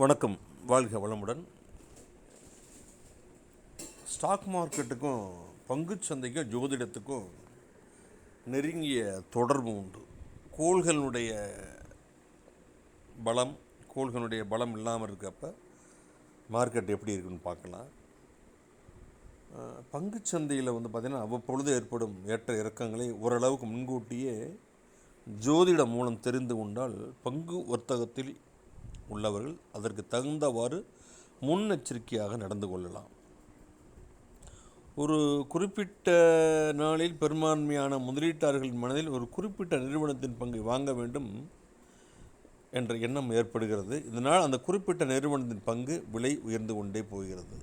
வணக்கம். வாழ்க வளமுடன். ஸ்டாக் மார்க்கெட்டுக்கும் பங்குச் சந்தைக்கும் ஜோதிடத்துக்கும் நெருங்கிய தொடர்பு உண்டு. கோள்களுடைய பலம் கோள்களுடைய பலம் இல்லாமல் இருக்கப்ப மார்க்கெட் எப்படி இருக்குன்னு பார்க்கலாம். பங்குச்சந்தையில் பங்குச் சந்தையில் வந்து பார்த்திங்கன்னா அவ்வப்பொழுது ஏற்படும் ஏற்ற இறக்கங்களை ஓரளவுக்கு முன்கூட்டியே ஜோதிடம் மூலம் தெரிந்து கொண்டால் பங்கு வர்த்தகத்தில் உள்ளவர்கள் அதற்கு தகுந்தவாறு முன்னெச்சரிக்கையாக நடந்து கொள்ளலாம். ஒரு குறிப்பிட்ட நாளில் பெரும்பான்மையான முதலீட்டாளர்களின் மனதில் ஒரு குறிப்பிட்ட நிறுவனத்தின் பங்கை வாங்க வேண்டும் என்ற எண்ணம் ஏற்படுகிறது. இதனால் அந்த குறிப்பிட்ட நிறுவனத்தின் பங்கு விலை உயர்ந்து கொண்டே போகிறது.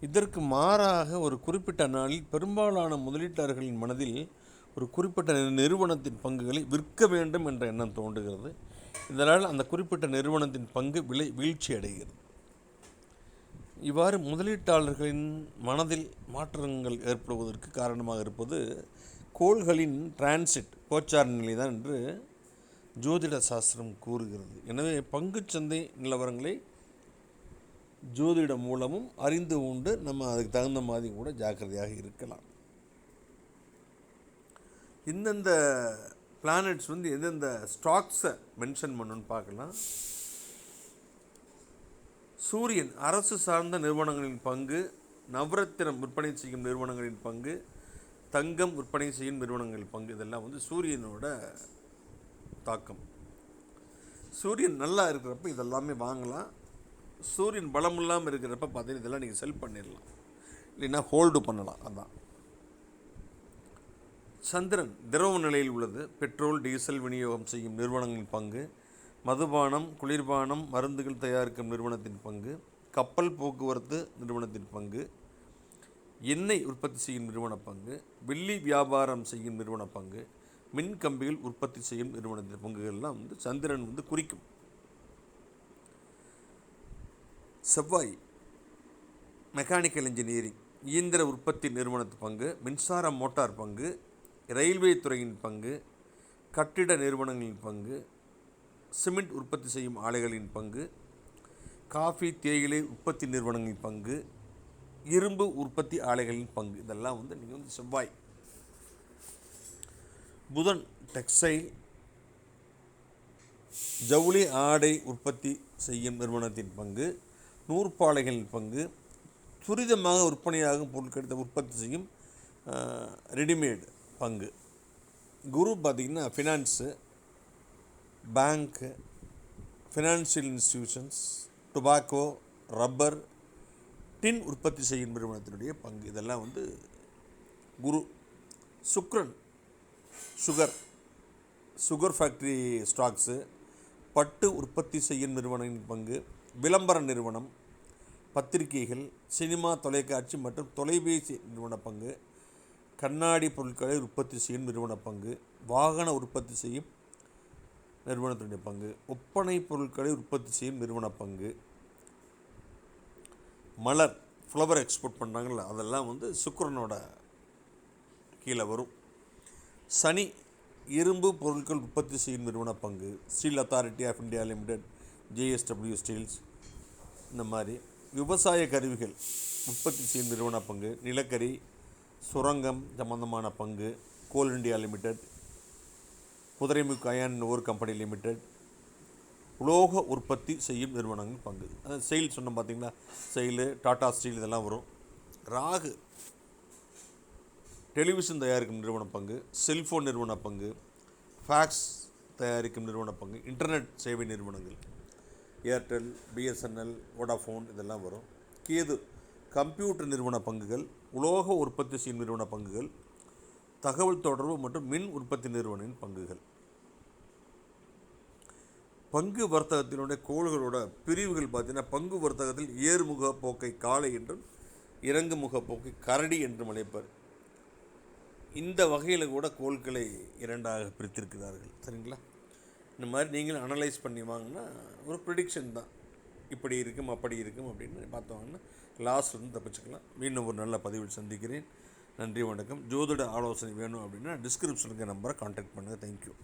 இதற்கு மாறாக ஒரு குறிப்பிட்ட நாளில் பெரும்பாலான முதலீட்டாளர்களின் மனதில் ஒரு குறிப்பிட்ட நிறுவனத்தின் பங்குகளை விற்க வேண்டும் என்ற எண்ணம் தோன்றுகிறது. இதனால் அந்த குறிப்பிட்ட நிறுவனத்தின் பங்கு விலை வீழ்ச்சி அடைகிறது. இவ்வாறு முதலீட்டாளர்களின் மனதில் மாற்றங்கள் ஏற்படுவதற்கு காரணமாக இருப்பது கோள்களின் டிரான்சிட் கோச்சார நிலைதான் என்று ஜோதிட சாஸ்திரம் கூறுகிறது. எனவே பங்குச்சந்தை நிலவரங்களை ஜோதிடம் மூலமும் அறிந்து கொண்டு நம்ம அதுக்கு தகுந்த மாதிரி கூட ஜாக்கிரதையாக இருக்கலாம். இந்தந்த பிளானட்ஸ் வந்து எந்தெந்த ஸ்டாக்ஸை மென்ஷன் பண்ணுன்னு பார்க்கலாம். சூரியன் அரசு சார்ந்த நிறுவனங்களின் பங்கு நவரத்தினம் விற்பனை செய்யும் நிறுவனங்களின் பங்கு தங்கம் விற்பனை செய்யும் நிறுவனங்களின் பங்கு இதெல்லாம் வந்து சூரியனோட தாக்கம். சூரியன் நல்லா இருக்கிறப்ப இதெல்லாமே வாங்கலாம். சூரியன் பலம் இல்லாமல் இருக்கிறப்ப பார்த்தீங்கன்னா இதெல்லாம் நீங்கள் செல் பண்ணிடலாம் இல்லைன்னா ஹோல்டு பண்ணலாம் அதான். சந்திரன் திரவ நிலையில் உள்ளது. பெட்ரோல் டீசல் விநியோகம் செய்யும் நிறுவனங்களின் பங்கு. மதுபானம் குளிர்பானம் மருந்துகள் தயாரிக்கும் நிறுவனத்தின் பங்கு. கப்பல் போக்குவரத்து நிறுவனத்தின் பங்கு. எண்ணெய் உற்பத்தி செய்யும் நிறுவன பங்கு. வெள்ளி வியாபாரம் செய்யும் நிறுவன பங்கு. மின் கம்பிகள் உற்பத்தி செய்யும் நிறுவனத்தின் பங்குகள்லாம் வந்து சந்திரன் வந்து குறிக்கும். செவ்வாய் மெக்கானிக்கல் இன்ஜினியரிங் இயந்திர உற்பத்தி நிறுவனத்து பங்கு. மின்சார மோட்டார் பங்கு. ரயில்வே துறையின் பங்கு கட்டிட நிறுவனங்களின் பங்கு சிமெண்ட் உற்பத்தி செய்யும் ஆலைகளின் பங்கு காஃபி தேயிலை உற்பத்தி நிறுவனங்களின் பங்கு இரும்பு உற்பத்தி ஆலைகளின் பங்கு. இதெல்லாம் வந்து நீங்கள் வந்து செவ்வாய் புதன் டெக்ஸ்டைல் ஜவுளி ஆடை உற்பத்தி செய்யும் நிறுவனத்தின் பங்கு நூற்பாலைகளின் பங்கு துரிதமாக விற்பனையாகும் பொருட்கள் உற்பத்தி செய்யும் ரெடிமேடு. பங்கு. குரு பார்த்திங்கன்னா finance bank financial institutions tobacco rubber tin உற்பத்தி செய்யும் நிறுவனத்தினுடைய பங்கு. இதெல்லாம் வந்து Guru Shukran sugar sugar factory stocks பட்டு உற்பத்தி செய்யும் நிறுவனங்களின் பங்கு. விளம்பர நிறுவனம் பத்திரிகைகள் சினிமா தொலைக்காட்சி மற்றும் தொலைபேசி நிறுவன பங்கு. கண்ணாடி பொருட்களை உற்பத்தி செய்யும் நிறுவன பங்கு வாகன உற்பத்தி செய்யும் நிறுவனத்தினுடைய பங்கு ஒப்பனை பொருட்களை உற்பத்தி செய்யும் நிறுவன பங்கு மலர் ஃப்ளவர் எக்ஸ்போர்ட் பண்ணுறாங்கல்ல அதெல்லாம் வந்து சுக்கரனோட கீழே வரும். சனி இரும்பு பொருட்கள் உற்பத்தி செய்யும் நிறுவன பங்கு steel authority of India limited JSW steels இந்த மாதிரி விவசாய கருவிகள் உற்பத்தி செய்யும் நிறுவன பங்கு நிலக்கரி சுரங்கம் சம்பந்தமான பங்கு coal India limited Kudremukh iron ore company limited உலோக உற்பத்தி செய்யும் நிறுவனங்கள் பங்கு. அதாவது செயல் சொன்னோம் பார்த்தீங்களா செயலு டாடா ஸ்டீல் இதெல்லாம் வரும். ராகு டெலிவிஷன் தயாரிக்கும் நிறுவன பங்கு செல்ஃபோன் நிறுவன பங்கு ஃபேக்ஸ் தயாரிக்கும் நிறுவன பங்கு இன்டர்நெட் சேவை நிறுவனங்கள் ஏர்டெல் பிஎஸ்என்எல் வோடாஃபோன் இதெல்லாம் வரும். கேது கம்ப்யூட்டர் நிறுவன பங்குகள் உலோக உற்பத்தி செய்யும் நிறுவன பங்குகள் தகவல் தொடர்பு மற்றும் மின் உற்பத்தி நிறுவனின் பங்குகள். பங்கு வர்த்தகத்தினுடைய கோள்களோட பிரிவுகள் பார்த்தீங்கன்னா பங்கு வர்த்தகத்தில் ஏறுமுக போக்கை காளை என்றும் இறங்குமுக போக்கை கரடி என்றும் அழைப்பர். இந்த வகையில் கூட கோள்களை இரண்டாக பிரித்திருக்கிறார்கள். சரிங்களா? இந்த மாதிரி நீங்களும் அனலைஸ் பண்ணி வாங்கினா ஒரு ப்ரிடிக்ஷன் தான். இப்படி இருக்கும் அப்படி இருக்கும் அப்படின்னு பார்த்தோம்னா லாஸ்ட்லேருந்து தப்பிச்சுக்கலாம். மீண்டும் ஒரு நல்ல பதிவில் சந்திக்கிறேன். நன்றி வணக்கம். ஜோதிட ஆலோசனை வேணும் அப்படின்னா டிஸ்கிரிப்ஷனுக்கு நம்பரை காண்டாக்ட் பண்ணுங்கள் தேங்க்யூ